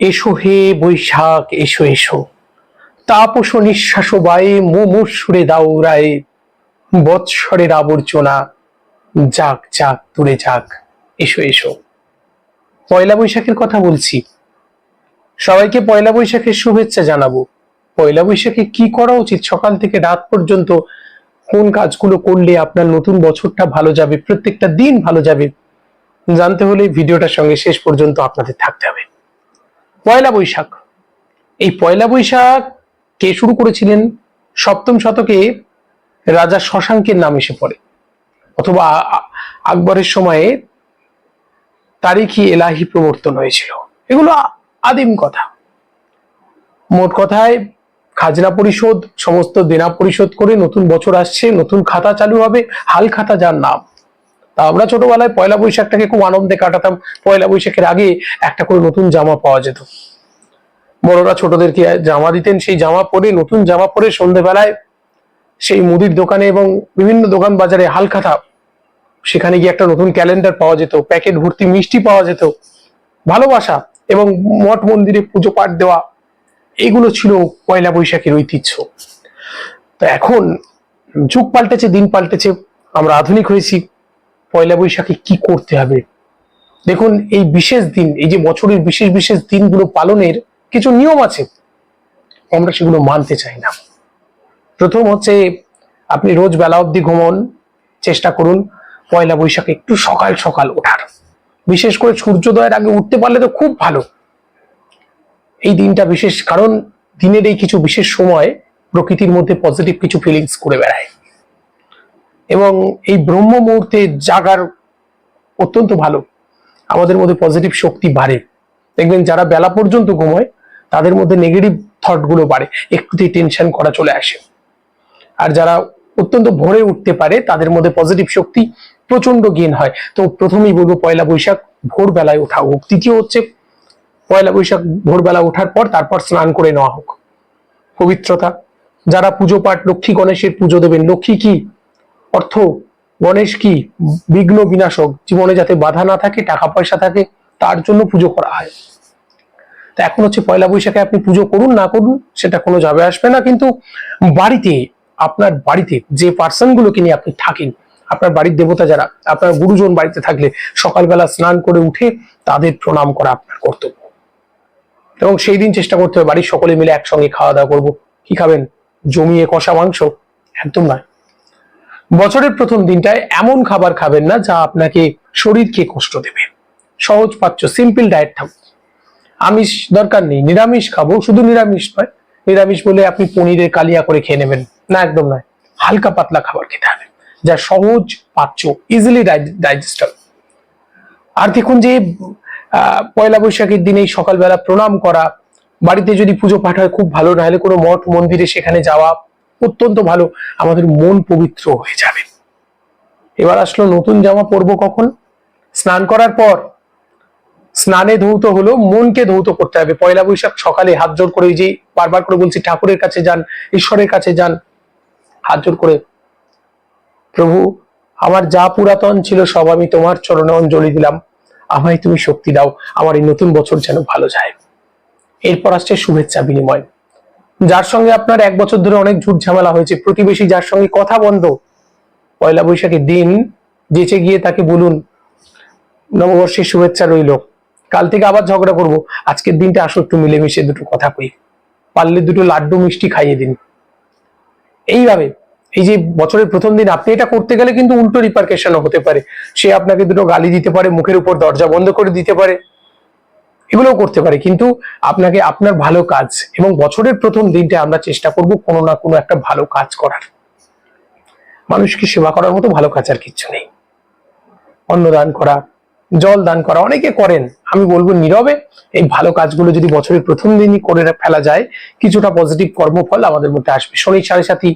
এসো হে বৈশাখ, এসো এসো। তাপস নিঃশ্বাস বায়ে মুমুর সুরে দাউরায়। বৎসরের আবর্জনা, যাক যাক, দূরে যাক, এসো এসো। পয়লা বৈশাখের কথা বলছি। সবাইকে পয়লা বৈশাখের শুভেচ্ছা জানাব। পয়লা বৈশাখে কি করা উচিত? সকাল থেকে রাত পর্যন্ত কোন কাজগুলো করলে আপনার নতুন বছরটা ভালো যাবে? প্রত্যেকটা দিন ভালো যাবে? জানতে হলে ভিডিওটার সঙ্গে শেষ পর্যন্ত আপনাদের থাকতে হবে। পয়লা বৈশাখ। এই পয়লা বৈশাখ কে শুরু করেছিলেন? সপ্তম শতকে রাজা শশাঙ্কের নাম এসে পড়ে। অথবা আকবরের সময়ে তারিখি এলাহি প্রবর্তন হয়েছিল। এগুলো আদিম কথা। মোট কথায়, খাজনা পরিশোধ, সমস্ত দেনা পরিশোধ করে নতুন বছর আসছে, নতুন খাতা চালু হবে, হাল খাতা যার নাম। তা আমরা ছোটবেলায় পয়লা বৈশাখটাকে খুব আনন্দে কাটাতাম। পয়লা বৈশাখের আগে একটা করে নতুন জামা পাওয়া যেত। বড়রা ছোটদেরকে জামা দিতেন? সেই জামা পরে, নতুন জামা পরে সন্ধেবেলায় সেই মুদির দোকানে এবং বিভিন্ন দোকান বাজারে হালখাতা, সেখানে গিয়ে একটা নতুন ক্যালেন্ডার পাওয়া যেত, প্যাকেট ভর্তি মিষ্টি পাওয়া যেত, ভালোবাসা এবং মঠ মন্দিরে পুজো পাঠ দেওয়া, এগুলো ছিল পয়লা বৈশাখের ঐতিহ্য। তো এখন যুগ পাল্টেছে, দিন পাল্টেছে, আমরা আধুনিক হয়েছি। পয়লা বৈশাখে কি করতে হবে? দেখুন, এই বিশেষ দিন, এই যে বছরের বিশেষ বিশেষ দিনগুলো পালনের কিছু নিয়ম আছে, আমরা সেগুলো মানতে চাই না। প্রথম হচ্ছে, আপনি রোজ বেলা অবধি ঘুমন, চেষ্টা করুন পয়লা বৈশাখে একটু সকাল সকাল ওঠার। বিশেষ করে সূর্যোদয়ের আগে উঠতে পারলে তো খুব ভালো। এই দিনটা বিশেষ, কারণ দিনের এই কিছু বিশেষ সময় প্রকৃতির মধ্যে পজিটিভ কিছু ফিলিংস করে বেড়ায়। এবং এই ব্রহ্ম মুহূর্তে জাগার অত্যন্ত ভালো। আমাদের মধ্যে পজিটিভ শক্তি বাড়ে। দেখবেন যারা বেলা পর্যন্ত ঘুমোয়, তাদের মধ্যে নেগেটিভ থটগুলো বাড়ে। একটুতেই টেনশন করা চলে আসে। আর যারা অত্যন্ত ভোরে উঠতে পারে, তাদের মধ্যে পজিটিভ শক্তি প্রচণ্ড গেন হয়। তো প্রথমেই বলব পয়লা বৈশাখ, ভোরবেলায় ওঠা হোক। দ্বিতীয় হচ্ছে, পয়লা বৈশাখ, ভোরবেলা ওঠার পর তারপর স্নান করে নেওয়া হোক। পবিত্রতা। যারা পুজো পাঠ লক্ষ্মী গণেশের পুজো দেবেন, লক্ষ্মী কি অর্থ, গণেশ কি বিঘ্ন বিনাশক? জীবনে যাতে বাধা না থাকে, টাকা পয়সা থাকে, তার জন্য পুজো করা হয়। তো এখন হচ্ছে পয়লা বৈশাখে আপনি পুজো করুন, না করুন, সেটা কোনো যাবে আসবে না। কিন্তু বাড়িতে, আপনার বাড়িতে যে পার্সন গুলোকে নিয়ে আপনি থাকেন, আপনার বাড়ির দেবতা যারা, আপনার গুরুজন বাড়িতে থাকলে সকালবেলা স্নান করে উঠে তাদের প্রণাম করা আপনার কর্তব্য। এবং সেই দিন চেষ্টা করতে হবে, বাড়ির সকলে মিলে একসঙ্গে খাওয়া দাওয়া করব। কি খাবেন? জমিয়ে কষা মাংস? একদম নয়। বছরের প্রথম দিনটায় এমন খাবার খাবেন না যা আপনাকে শরীরকে কষ্ট দেবে। সহজ পাচ্ছ সিম্পল ডায়েট থাকুক। আমিষ দরকার নেই। নিরামিষ খাব। শুধু নিরামিষ নয়। নিরামিষ বলে আপনি পনিরের কালিয়া করে খেয়ে নেবেন। না, একদম নয়। হালকা পাতলা খাবার খেতে হবে, যা সহজ, পাচ্য ইজিলি ডাইজেস্ট হবে আর দেখুন যে পয়লা বৈশাখের দিনে সকালবেলা প্রণাম করা, বাড়িতে যদি পুজো পাঠ হয়, খুব ভালো। নাহলে কোনো মঠ মন্দিরে সেখানে যাওয়া অত্যন্ত ভালো। আমাদের মন পবিত্র হয়ে যাবে। এবার আসলো নতুন জামা পরবো কখন? স্নান করার পর। স্নানে ধৌত হলো, মনকে ধৌত করতে হবে। পয়লা বৈশাখ সকালে হাত জোর করে যে বারবার করে বলছি, ঠাকুরের কাছে যান, ঈশ্বরের কাছে যান। হাত জোর করে, প্রভু, আমার যা পুরাতন ছিল সব আমি তোমার চরণে অঞ্জলি দিলাম। আমায় তুমি শক্তি দাও। আমার এই নতুন বছর যেন ভালো যায়। এরপর আসছে শুভেচ্ছা বিনিময়। যার সঙ্গে আপনার এক বছর ধরে অনেক ঝুট ঝামেলা হয়েছে, প্রতিবেশী যার সঙ্গে কথা বন্ধ, পয়লা বৈশাখের দিন যেচে গিয়ে তাকে বলুন, নববর্ষের শুভেচ্ছা রইল। কাল থেকে আবার ঝগড়া করব, আজকের দিনটা আসো একটু মিলেমিশে দুটো কথা কই। পারলে দুটো লাড্ডু মিষ্টি খাইয়ে দিন। এইভাবে, এই যে বছরের প্রথম দিন, আপনি এটা করতে গেলে কিন্তু উল্টো রিপার্কেশনও হতে পারে। সে আপনাকে দুটো গালি দিতে পারে, মুখের উপর দরজা বন্ধ করে দিতে পারে। এগুলোও করতে পারে। কিন্তু আপনাকে আপনার ভালো কাজ এবং বছরের প্রথম দিনটা আমরা চেষ্টা করব কোনো না কোনো একটা ভালো কাজ করার। মানুষকে সেবা করার মতো ভালো কাজ আর কিচ্ছু নেই। অন্নদান করা, জল দান করা অনেকে করেন। আমি বলব নীরবে, এই ভালো কাজগুলো যদি বছরের প্রথম দিনই করে ফেলা যায়, কিছুটা পজিটিভ কর্মফল আমাদের মধ্যে আসবে। শনি, সাড়ে সাথী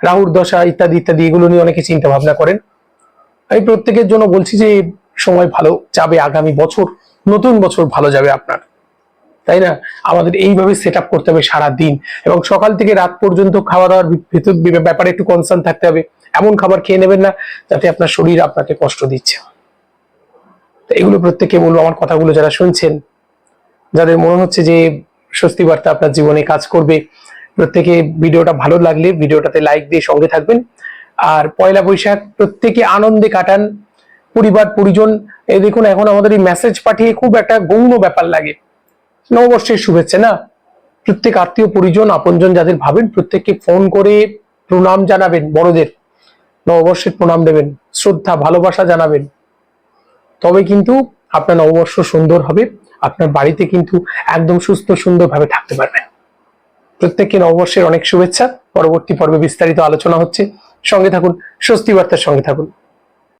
রাহুর দশা ইত্যাদি ইত্যাদি, এগুলো নিয়ে অনেকে চিন্তা ভাবনা করেন। আমি প্রত্যেকের জন্য বলছি যে, সময় ভালো যাবে আগামী বছর। নতুন বছর ভালো যাবে আপনার। তাই না? আমাদের এইভাবে সেট আপ করতে হবে সারা দিন এবং সকাল থেকে রাত পর্যন্ত খাওয়া দাওয়ার ব্যাপারে একটু কনসার্ন থাকতে হবে। এমন খাবার খেয়ে নেবেন না যাতে আপনার শরীর আপনাকে কষ্ট দিচ্ছে। এগুলো প্রত্যেকে বলব, আমার কথাগুলো যারা শুনছেন, যাদের মনে হচ্ছে যে স্বস্তি বার্তা আপনার জীবনে কাজ করবে, প্রত্যেকে ভিডিওটা ভালো লাগলে ভিডিওটাতে লাইক দিয়ে সঙ্গে থাকবেন। আর পয়লা বৈশাখ প্রত্যেকে আনন্দে কাটান। পরিবার, পরিজন, এই দেখুন এখন আমাদের এই মেসেজ পাঠিয়ে খুব একটা গৌণ ব্যাপার লাগে। নববর্ষের শুভেচ্ছা, না? প্রত্যেক আত্মীয়, পরিজন, আপনজন যাদের ভাবেন, প্রত্যেককে ফোন করে প্রণাম জানাবেন বড়দের। নববর্ষের প্রণাম দেবেন, শ্রদ্ধা, ভালোবাসা জানাবেন। তবে কিন্তু আপনার নববর্ষ সুন্দর হবে, আপনার বাড়িতে কিন্তু একদম সুস্থ, সুন্দরভাবে থাকতে পারবেন। প্রত্যেককে নববর্ষের অনেক শুভেচ্ছা। পরবর্তী পর্বে বিস্তারিত আলোচনা হচ্ছে। সঙ্গে থাকুন স্বস্তি বার্তার সঙ্গে থাকুন।